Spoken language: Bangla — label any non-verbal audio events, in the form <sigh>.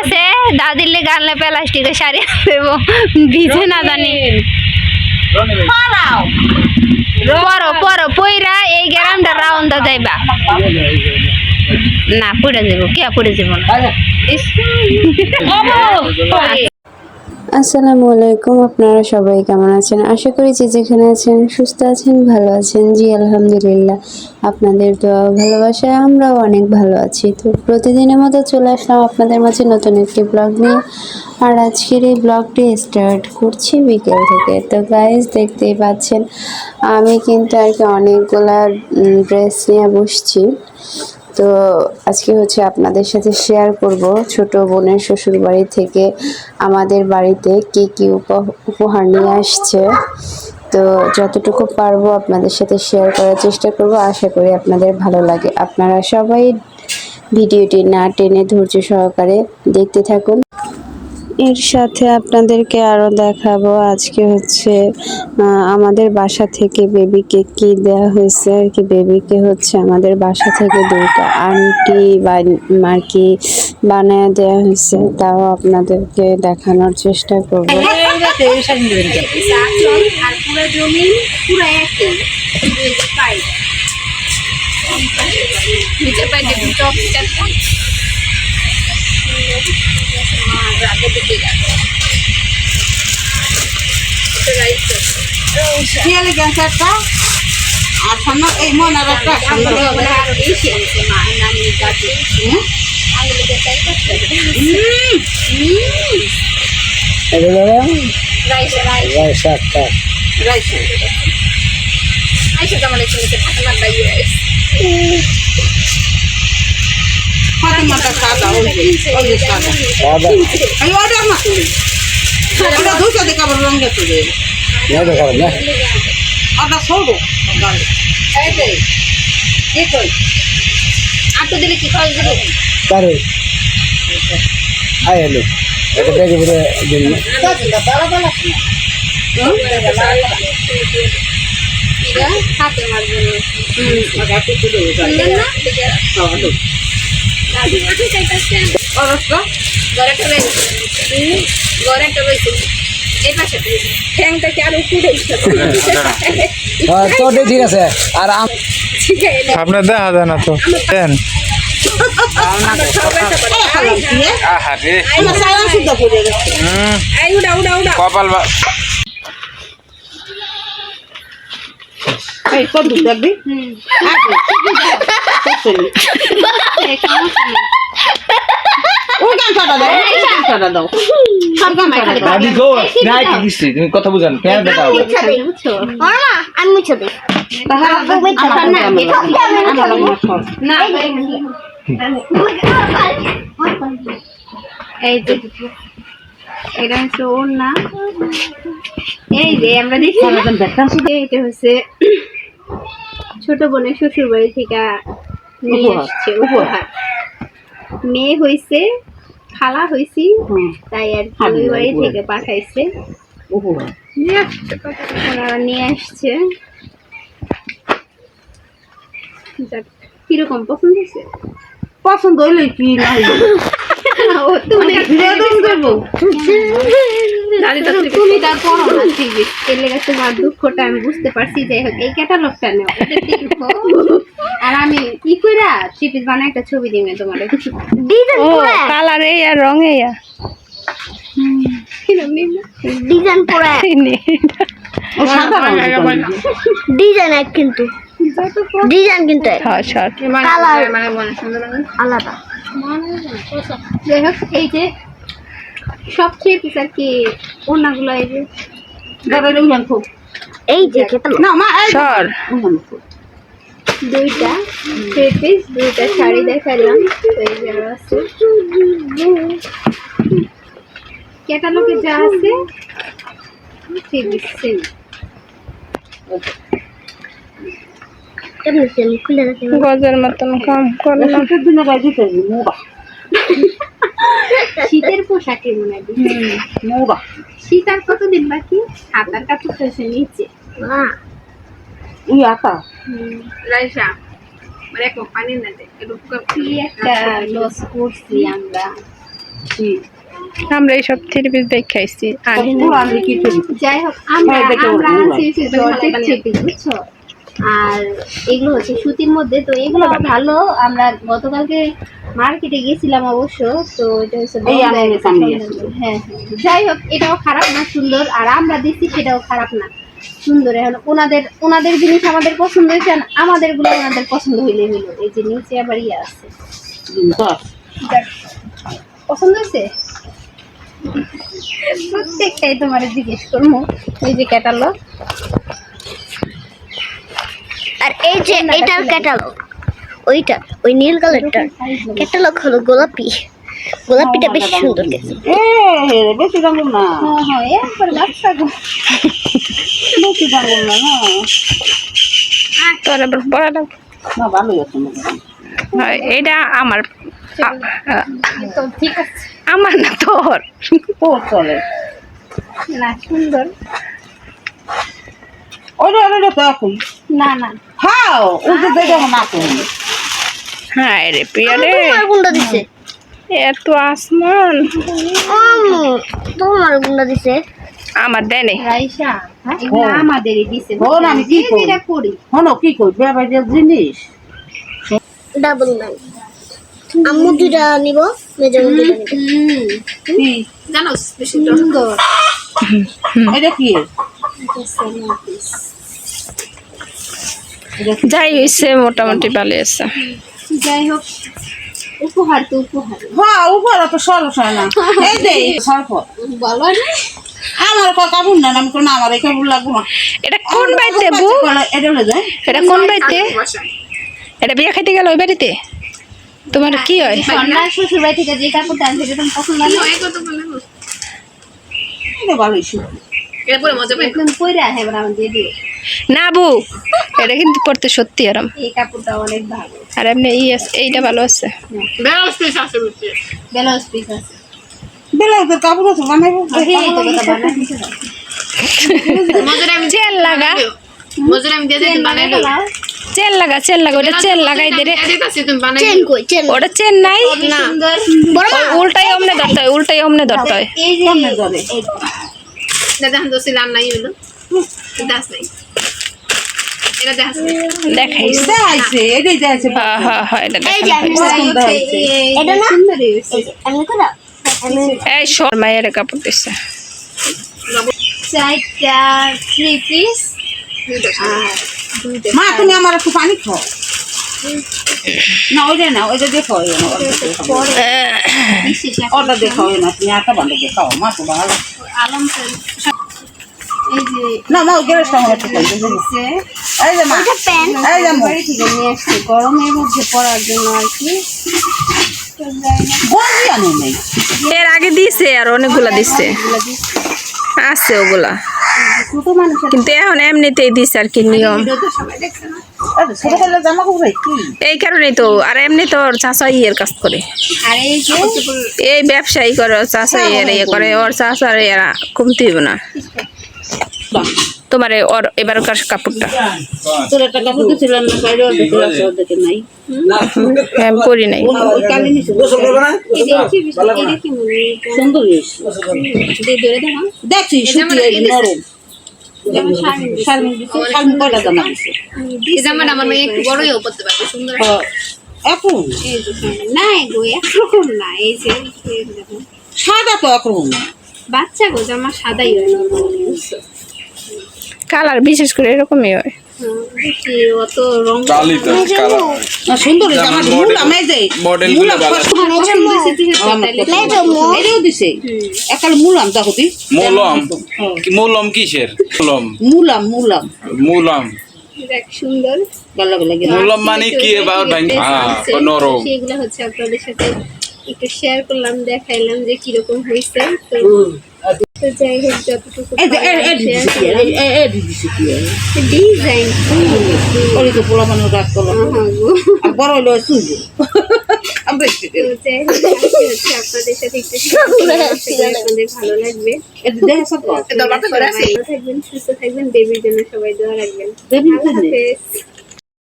আছে দাদির লেগে আনলে প্লাস্টিকের শাড়ি দেব। ভিজে না জানি। পরো পরো পইরা এই গ্রামটা রাউন্ডা যাইবা। না পড়ে যাব কে পড়ে যাব। আসসালামু আলাইকুম, আপনারা সবাই কেমন আছেন? আশা করি যে যেখানে আছেন, সুস্থ আছেন, ভালো আছেন। জি, আলহামদুলিল্লাহ। আপনাদের দোয়া ভালোবাসায় আমরাও অনেক ভালো আছি। তো প্রতিদিনের মতো চলে আসলাম আপনাদের মাঝে নতুন একটি ব্লগ নিয়ে। আর আজকের এই ব্লগটি স্টার্ট করছি বিকেল থেকে। তো গাইজ দেখতেই পাচ্ছেন, আমি কিন্তু আর কি অনেকগুলা ড্রেস নিয়ে বসছি। তো আজকে হচ্ছে আপনাদের সাথে শেয়ার করব ছোট বোনের শ্বশুর বাড়ি থেকে আমাদের বাড়িতে কি কি উপ- উপহার নিয়ে আসছে। তো যতটুকু পারব আপনাদের সাথে শেয়ার করার চেষ্টা করব। আশা করি আপনাদের ভালো লাগে। আপনারা সবাই ভিডিওটি না টেনে ধৈর্য সহকারে দেখতে থাকুন। এর সাথে আপনাদেরকে আরও দেখাবো আজকে হচ্ছে আমাদের বাসা থেকে বেবিকে কি দেওয়া হয়েছে আর কি। বেবিকে হচ্ছে আমাদের বাসা থেকে দুইটা আংটি বা আর কি বানায় দেওয়া হয়েছে, তাও আপনাদেরকে দেখানোর চেষ্টা করব। আর পুরো জমি পুরো একই এই যে পাই নিচে পাই দেখুন চপ চারটা রাতে দিকে শিয়ালে গেছে একটা আর সামনে এই মন আর একটা সামনে আরও বেশি আছে মা নানি কাছে আঙুলে চাই করতে রাইস রাইস রাইস আইসা কেমন একটু নিচে থাকা না তাই রাইস ফাতেমাটা সাদা ওই যে সাদা এই ওটা না ওটা দুটো দিকে আবার রঙে তুলে ওটা সরু গাড়ি এই যে এ কই আটু দিলে কি খরচ দিল তারে আয় হলো এটা ব্যাগে ভরে দিন হাতে মারবে না ঠিক আছে আর আম আপনার দেখা যায় না তো। দেন। কপাল এই কত দেখবি ওই গানটা দাও ওই গানটা দাও। সব গানটা দাও দাদি গো না কি দিছি। তুমি কথা বুঝান। কেন দেখা হবে? আমি মুছে দিই আমার না না এই যে এটা হচ্ছে ওর না। এই যে আমরা দেখি এইটা হচ্ছে ছোট বোনের শ্বশুর বাড়ি থেকে নিয়ে। আসছে উপহার। মেয়ে হয়েছে খালা হয়েছি তাই আর কি ওই বাড়ি থেকে পাঠাইছে। ওনারা নিয়ে আসছে যাক, কীরকম পছন্দ হয়েছে? পছন্দ হইলে কি ও তুমি তার পড়ো না। ঠিকই এর লেগে তোমার দুঃখটা আমি বুঝতে পারছি যাই এই ক্যাটালগটা নেও। আর আমি কি কইরা চিপিস বানায় একটা ছবি দিমে তোমার ডিজাইন কালার এই আর রং <laughs> এই ডিজাইন পুরা ও সাদা ডিজাইন এক কিন্তু। ডিজাইন কিন্তু কালার সুন্দর লাগে আলাদা। যাই হোক এই যে সব থ্রি পিস আর কি ওনাগুলো এই যে খুব। এই যে না মা সর। দুইটা থ্রি পিস দুইটা শাড়ি দেখালাম এই যে আছে। ক্যাটালগে যা আছে থ্রি পিস সেম গজের মতন কাম মুগা <laughs> শীতের পোশাকে মনে হয়। শীত আর কতদিন বাকি? হাতার কাপড় ফেসে নিচে না ই রাইসা মানে এক না দে কি একটা লস করছি আমরা। আমরা এইসব থ্রি দেখে করি? যাই হোক আমরা হ্যাঁ, আমরা আছি বুঝছ? আর এগুলো হচ্ছে সুতির মধ্যে তো এগুলো ভালো। আমরা গতকালকে মার্কেটে গেছিলাম অবশ্য তো এটা হচ্ছে হয়ে। হ্যাঁ। যাই হোক এটাও খারাপ না সুন্দর। আর আমরা দিচ্ছি সেটাও খারাপ না। সুন্দর এখন ওনাদের ওনাদের জিনিস আমাদের পছন্দ হয়েছে আর আমাদেরগুলো ওনাদের পছন্দ হইলে হইল। এই যে নিচে আবার ইয়ে আছে। পছন্দ হয়েছে? প্রত্যেকটাই তোমার জিজ্ঞেস করব। এই যে ক্যাটালগ আর এই যে এটার ক্যাটালগ ওইটা ওই নীল কালারটার ক্যাটালগ হলো গোলাপি। গোলাপিটা বেশ সুন্দর গেছে। বেশি দাম না। হ্যাঁ হ্যাঁ বেশি দাম না তোর পড়া না ভালোই আছে মোটামুটি। হয়, এটা আমার ঠিক আছে। আমার না তোর? ও চলে। না সুন্দর। তো না না। খাও ওটা দেখে না হ্যাঁ রে প্রিয়া রে। তোমার গুন্ডা দিছে। এত আসমান। তোমার গুন্ডা দিছে। আমার দেনে রাইসা হ্যাঁ। আমাদেরই দিছে হ্যাঁ, আমি কি যে করি? যেটা করি। কি কই বেবাইদের জিনিস। Double nine. আম্মু দুটা নিব মেজর দুটা নিব। হুম। সুন্দর এটা কি? যাই হয়েছে মোটামুটি ভালো আছে। যাই হোক উপহার তো উপহার। হ্যাঁ উপরে তো সরস হয় না। এই যে সরফ বলো না? আমার কাপড় নেন আমি কোনো আমার এই কাপড় লাগবো না। এটা কোন বাড়িতে বউ? এটা হলে যায়। এটা কোন বাড়িতে? এটা বিয়ে খাইতে গেল ওই বাড়িতে? তোমার কি হয়? সন্ধ্যা শ্বশুর বাড়ি থেকে যে কাপড়টা আনছে এটা তোমার পছন্দ না? এটা একদম দিয়ে দিও। বউ। এটা কিন্তু পড়তে সত্যি আরাম। এই কাপড়টা অনেক ভালো। আর এমনি এই আছে- এইটা ভালো আছে। ব্লাউজ পিস আছে বেলাউজের কাপড় আছে বানাইতে দাও। চেল লাগা। চেন বানাইতে দাও। চেল লাগা চেল লাগা ওটা চেল লাগাই দে রে। চেন কই চেন? ওটা চেন নাই। না। সুন্দর। বড় ওই উল্টাই অমনে ধরতে হয় উল্টাই অমনে ধরতে হয়। এই যে এটাই দেখাইছে হ্যাঁ হ্যাঁ হ্যাঁ এটা এই যে দেখানো আমি হয়েছে। এই সর মায়ের কাপড় দিচ্ছে মা তুমি আমার একটু পানি খাও। না ওইটা না ওইটা দেখো ওটা দেখো না তুমি আটা বান্ধব দেখাও মা তো ভালো। আলম স্যার এই যে না মা ওই গ্যাসটা আমার একটু খাইতে দিবি। হচ্ছে এই যে মা। এই যে মা। বাড়ি থেকে নিয়ে আসছে গরমের মধ্যে পড়ার জন্য আর কি। তো যাই না, গঞ্জি আনো নেই এর আগে দিছে আর অনেকগুলা দিছে। দিচ্ছে। আছে ওগুলা। কিন্তু এখন এমনিতেই দিছে আর কি নিয়ম। আরে এই কারণেই তো আর এমনি তো ওর চাষা ইয়ের কাজ করে। এই ব্যবসায়ী করে ওর চাষা ইয়ের ইয়ে করে ওর চাষার এরা কমতে হইব না। তোমার ওর এবারকার কাপড়টা তোর একটা কাপড় না বাইরে অর্ধেক নাই আমি পরি নাই মনে হয়? দেখছি নরম হ্যাঁ। এখন না গো একরকম না এই যে সাদা তো একরকম বাচ্চা গো জামা সাদাই হয়? কালার বিশেষ করে এরকমই হয়। মুলাম দেখো তুই মূলম। কি মূলম কিসের? মূলম। মুলাম মুলাম। মূলম। সুন্দর। গেল গেল গেল মূলম মানে কি এবার হ্যাঁ নরম। সেগুলো হচ্ছে আপনাদের সাথে একটু শেয়ার করলাম দেখাইলাম যে কীরকম হয়েছে। তো তো যাই হোক যতটুকু ডিজাইন ওই পোলা রাত করল। বড় আপনাদের সাথে আপনাদের ভালো লাগবে। থাকবেন সুস্থ থাকবেন। বেবির জন্য সবাই দোয়া রাখবেন।